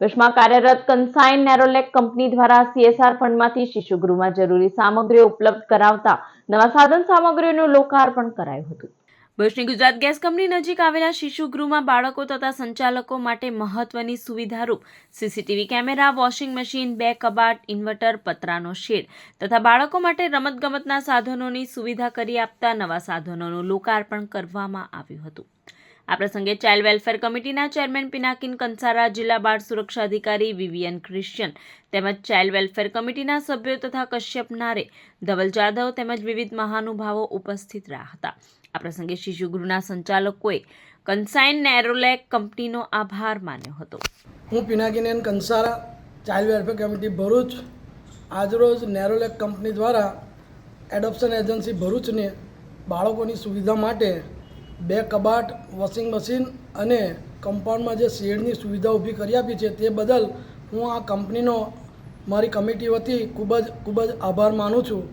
ભુજમાં કાર્યરત કન્સાઇન નેરોલેક કંપની દ્વારા સીએસઆર ફંડમાંથી શિશુગૃહમાં જરૂરી સામગ્રીઓ ઉપલબ્ધ કરાવતા નવા સાધન સામગ્રીઓનું લોકાર્પણ કરાયું હતું. ભુજની ગુજરાત ગેસ કંપની નજીક આવેલા શિશુગૃહમાં બાળકો તથા સંચાલકો માટે મહત્વની સુવિધારૂપ સીસીટીવી કેમેરા, વોશિંગ મશીન, બે કબાટ, ઇન્વર્ટર, પતરાનો શેડ તથા બાળકો માટે રમતગમતના સાધનોની સુવિધા કરી આપતા નવા સાધનોનું લોકાર્પણ કરવામાં આવ્યું હતું. આ પ્રસંગે ચાઇલ્ડ વેલફેર કમિટીના ચેરમેન પિનાકિન કંસારા, જિલ્લા બાળ સુરક્ષા અધિકારી વિવિયન ક્રિશ્ચિયન તેમજ ચાઇલ્ડ વેલફેર કમિટીના સભ્યો તથા કશ્યપ નારે, ધવલ જાધવ તેમજ વિવિધ મહાનુભાવો ઉપસ્થિત રહ્યા હતા. આ પ્રસંગે શિશુગૃહના સંચાલકોએ કન્સાઇન નેરોલેક કંપનીનો આભાર માન્યો હતો. હું Pinakinben Kansara, child welfare committee Bharuch. આજરોજ નેરોલેક કંપની દ્વારા એડોપ્શન એજન્સી ભરૂચને બાળકોની સુવિધા માટે બે કબાટ, વોશિંગ મશીન અને કમ્પાઉન્ડમાં જે શેડની સુવિધા ઊભી કરી આપી છે તે બદલ હું આ કંપનીનો, મારી કમિટી વતી ખૂબ જ ખૂબ જ આભાર માનું છું.